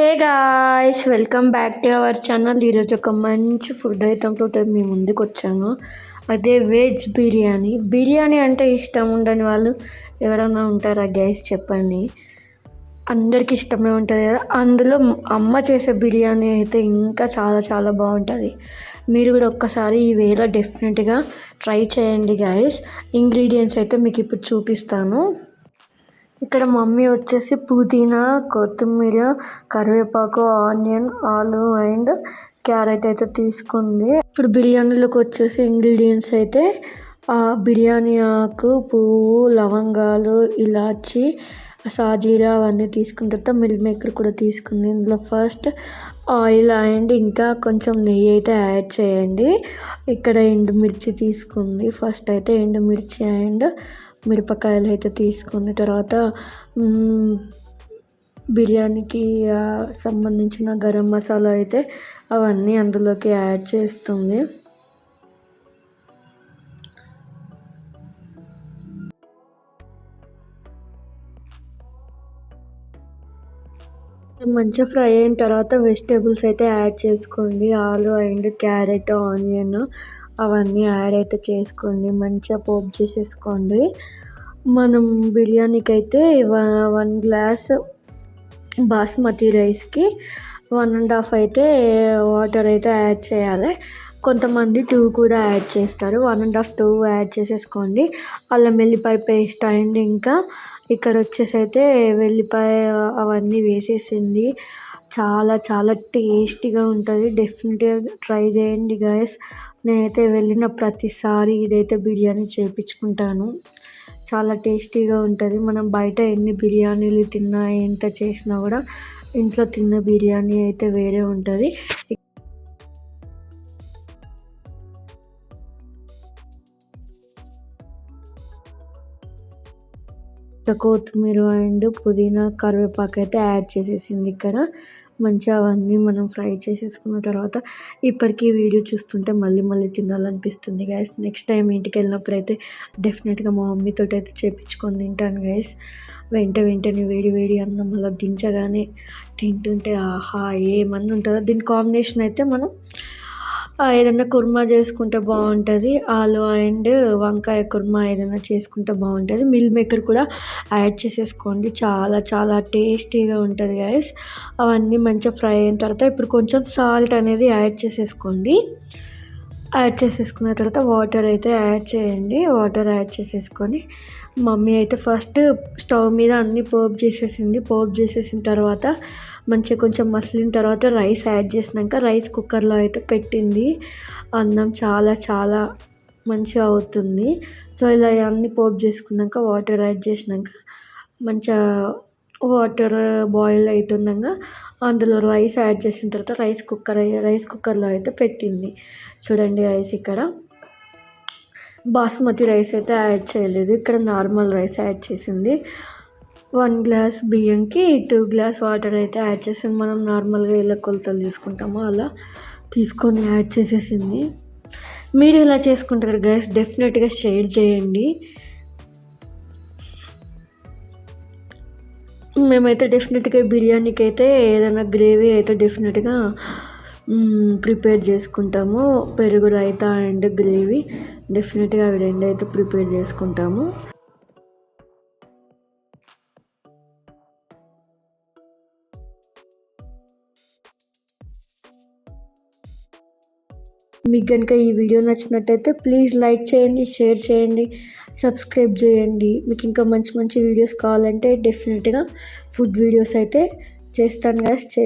Hey guys welcome back to our channel. ఈరోజు ఒక మంచి ఫుడ్ ఐటమ్తో మీ ముందుకు వచ్చాను అదే వెజ్ బిర్యానీ. బిర్యానీ అంటే ఇష్టం ఉండని వాళ్ళు ఎవరైనా ఉంటారా గైస్ చెప్పండి. అందరికీ ఇష్టమే ఉంటుంది కదా. అందులో అమ్మ చేసే బిర్యానీ అయితే ఇంకా చాలా చాలా బాగుంటుంది. మీరు కూడా ఒక్కసారి ఈ వేళ డెఫినెట్గా ట్రై చేయండి గాయస్. ఇంగ్రీడియంట్స్ అయితే మీకు ఇప్పుడు చూపిస్తాను. ఇక్కడ మమ్మీ వచ్చేసి పుదీనా కొత్తిమీర కరివేపాకు ఆనియన్ ఆలు అండ్ క్యారెట్ అయితే తీసుకుంది. ఇప్పుడు బిర్యానీలోకి వచ్చేసి ఇంగ్రీడియంట్స్ అయితే బిర్యానీ ఆకు పువ్వు లవంగాలు ఇలాచి సాజీరా అవన్నీ తీసుకున్న తర్వాత మిల్ మేకర్ కూడా తీసుకుంది. ఇందులో ఫస్ట్ ఆయిల్ అండ్ ఇంకా కొంచెం నెయ్యి అయితే యాడ్ చేయండి. ఇక్కడ ఎండుమిర్చి తీసుకుంది. ఫస్ట్ అయితే ఎండుమిర్చి అండ్ మిరపకాయలు అయితే తీసుకున్న తర్వాత బిర్యానీకి సంబంధించిన గరం మసాలా అయితే అవన్నీ అందులోకి యాడ్ చేస్తుంది. మంచిగా ఫ్రై అయిన తర్వాత వెజిటేబుల్స్ అయితే యాడ్ చేసుకోండి. ఆలు అండ్ క్యారెట్ ఆనియన్ అవన్నీ యాడ్ అయితే చేసుకోండి. మంచిగా పోపు చేసేసుకోండి మనం బిర్యానీకి అయితే వన్ గ్లాస్ బాస్మతి రైస్కి వన్ అండ్ హాఫ్ అయితే వాటర్ అయితే యాడ్ చేయాలి. కొంతమంది టూ కూడా యాడ్ చేస్తారు. One and half two add చేసేసుకోండి. అల్లం వెల్లిపాయ పేస్ట్ అండ్ ఇంకా ఇక్కడ వచ్చేసి అయితే వెల్లిపాయ అవన్నీ వేసేసింది. చాలా చాలా టేస్టీగా ఉంటుంది. డెఫినెట్గా ట్రై చేయండి గాయస్ నేనైతే వెళ్ళిన ప్రతిసారి ఇదైతే బిర్యానీ చేయించుకుంటాను చాలా టేస్టీగా ఉంటుంది. మనం బయట ఎన్ని బిర్యానీలు తిన్నా ఎంత చేసినా కూడా ఇంట్లో తిన్న బిర్యానీ అయితే వేరే ఉంటుంది. కొత్తిమీర అండ్ పుదీనా కరివేపాకు అయితే యాడ్ చేసేసింది ఇక్కడ. మంచిగా అవన్నీ మనం ఫ్రై చేసేసుకున్న తర్వాత ఇప్పటికీ వీడియో చూస్తుంటే మళ్ళీ మళ్ళీ తినాలనిపిస్తుంది గైస్ నెక్స్ట్ టైం ఇంటికి వెళ్ళినప్పుడు అయితే డెఫినెట్గా మా మమ్మీతో అయితే చేపించుకొని తింటాను గైస్ వెంట వెంటనే వేడి వేడి అన్నం అలా దించగానే తింటుంటే ఆహా ఏమన్నా ఉంటుందో దీని కాంబినేషన్ అయితే మనం ఏదైనా కుర్మా చేసుకుంటే బాగుంటుంది. ఆలు అండ్ వంకాయ కుర్మా ఏదైనా చేసుకుంటే బాగుంటుంది. మిల్ మేకర్ కూడా యాడ్ చేసేసుకోండి. చాలా చాలా టేస్టీగా ఉంటుంది గైస్ అవన్నీ మంచిగా ఫ్రై అయిన తర్వాత ఇప్పుడు కొంచెం సాల్ట్ అనేది యాడ్ చేసేసుకోండి. యాడ్ చేసేసుకున్న తర్వాత వాటర్ అయితే యాడ్ చేయండి. వాటర్ యాడ్ చేసేసుకొని మమ్మీ అయితే ఫస్ట్ స్టవ్ మీద అన్నీ పోపు చేసేసింది. పోపు చేసేసిన తర్వాత మంచిగా కొంచెం మసిలిన తర్వాత రైస్ యాడ్ చేసినాక రైస్ కుక్కర్లో అయితే పెట్టింది. అన్నం చాలా చాలా మంచిగా అవుతుంది. సో ఇలా అన్నీ పోపు చేసుకున్నాక వాటర్ యాడ్ చేసినాక మంచిగా వాటర్ బాయిల్ అవుతుండగా అందులో రైస్ యాడ్ చేసిన తర్వాత రైస్ కుక్కర్ రైస్ కుక్కర్లో అయితే పెట్టింది. చూడండి రైస్ ఇక్కడ బాస్మతి రైస్ అయితే యాడ్ చేయలేదు. ఇక్కడ నార్మల్ రైస్ యాడ్ చేసింది. వన్ గ్లాస్ బియ్యంకి టూ గ్లాస్ వాటర్ అయితే యాడ్ చేసింది మనం నార్మల్గా ఇలా కొలతలు తీసుకుంటామో అలా తీసుకొని యాడ్ చేసేసింది. మీరు ఇలా చేసుకుంటారు గ్యాస్ డెఫినెట్గా షేర్ చేయండి. మేమైతే డెఫినెట్గా బిర్యానీకి అయితే ఏదైనా గ్రేవీ అయితే డెఫినెట్గా ప్రిపేర్ చేసుకుంటాము. పెరుగు రైతా అండ్ గ్రేవీ డెఫినెట్గా అవి రెండు అయితే ప్రిపేర్ చేసుకుంటాము. మీకు కనుక ఈ వీడియో నచ్చినట్టయితే ప్లీజ్ లైక్ చేయండి షేర్ చేయండి సబ్స్క్రైబ్ చేయండి. మీకు ఇంకా మంచి మంచి వీడియోస్ కావాలంటే డెఫినెట్గా ఫుడ్ వీడియోస్ అయితే చేస్తాను గాయస్ చే